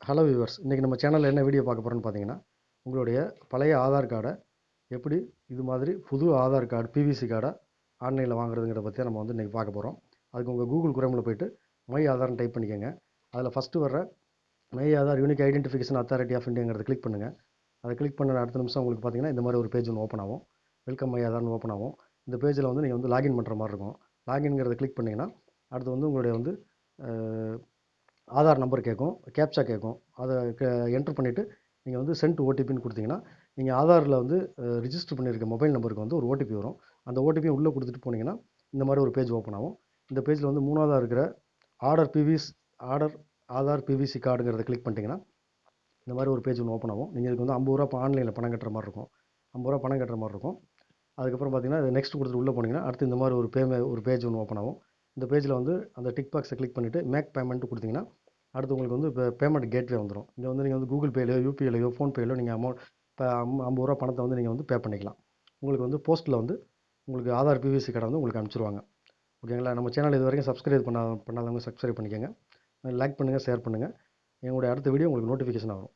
Hello viewers இன்றைக்கி நம்ம சேனலில் என்ன வீடியோ பார்க்க போகிறோன்னு பார்த்தீங்கன்னா உங்களுடைய பழைய ஆதார் கார்டை எப்படி இது மாதிரி புது ஆதார் கார்டு பிவிசி கார்டை ஆன்லைனில் வாங்குறதுங்கிறத பற்றி நம்ம வந்து இன்றைக்கி பார்க்க போகிறோம் அதுக்கு உங்கள் கூகுள் குரோமில் போயிட்டு மை ஆதார்னு டைப் பண்ணிக்கோங்க. அதில் ஃபஸ்ட்டு வர்ற my Aadhaar unique identification authority of இந்தியாங்கிறத click பண்ணுங்கள் அதை கிளிக் பண்ண அடுத்த நிமிஷம் உங்களுக்கு பார்த்தீங்கன்னா இந்த மாதிரி ஒரு பேஜ் ஒன்று ஓப்பன் ஆகும். வெல்கம் மை ஆதார்னு ஓப்பன் ஆகும். இந்த பேஜில் வந்து நீங்கள் வந்து லாகின் பண்ணுற மாதிரி இருக்கும். லாகின்ங்கிறத கிளிக் பண்ணிங்கன்னா அடுத்து வந்து உங்களுடைய வந்து ஆதார் நம்பர் கேட்கும் கேப்சா கேட்கும் அதை என்ட்ரு பண்ணிவிட்டு நீங்கள் வந்து சென்ட் ஓடிபின்னு கொடுத்தீங்கன்னா நீங்கள் ஆதாரில் வந்து ரிஜிஸ்டர் பண்ணியிருக்க மொபைல் நம்பருக்கு வந்து ஒரு ஓடிபி வரும். அந்த ஓடிபி உள்ளே கொடுத்துட்டு போனீங்கன்னா இந்த மாதிரி ஒரு பேஜ் ஓப்பன் ஆகும். இந்த பேஜில் வந்து மூணாவதாக இருக்கிற order PVC order Aadhaar PVC கார்டுங்கிறத click பண்ணிட்டீங்கன்னா இந்த மாதிரி ஒரு பேஜ் ஒன்று ஓப்பன் ஆகும். நீங்கள் இதுக்கு வந்து ஐம்பது ரூபா ஆன்லைனில் பணம் கட்டுற மாதிரி இருக்கும். ஐம்பது ரூபா பணம் கட்டுற மாதிரி இருக்கும். அதுக்கப்புறம் பார்த்தீங்கன்னா நெக்ஸ்ட் கொடுத்துட்டு உள்ளே போனீங்கன்னா அடுத்து இந்த மாதிரி ஒரு பே ஒரு பேஜ் ஒன்று ஓப்பன் ஆகும். இந்த பேஜில் வந்து அந்த டிக் பாக்ஸை கிளிக் பண்ணிவிட்டு மேக் பேமெண்ட் கொடுத்தீங்கன்னா அடுத்து உங்களுக்கு வந்து இப்போ பேமெண்ட் கேட்வே வந்துடும் இங்கே வந்து நீங்கள் வந்து கூகுள் பேலையோ யூபிஐலையோ ஃபோன்பேலையோ நீங்கள் அமௌண்ட் இப்போ ஐம்பது ரூபா பணத்தை வந்து நீங்கள் வந்து பே பண்ணிக்கலாம். உங்களுக்கு வந்து போஸ்ட்டில் வந்து உங்களுக்கு ஆதார் பிவிசி கார்டை வந்து உங்களுக்கு அனுப்பிச்சிருவாங்க. ஓகேங்களா நம்ம சேனல் இது வரைக்கும் சப்ஸ்கிரைப் பண்ணா பண்ணாதவங்க சப்ஸ்கிரைப் பண்ணிக்கோங்க. லைக் பண்ணுங்கள் ஷேர் பண்ணுங்கள் எங்களுடைய அடுத்த வீடியோ உங்களுக்கு நோட்டிஃபிகேஷன் வரும்.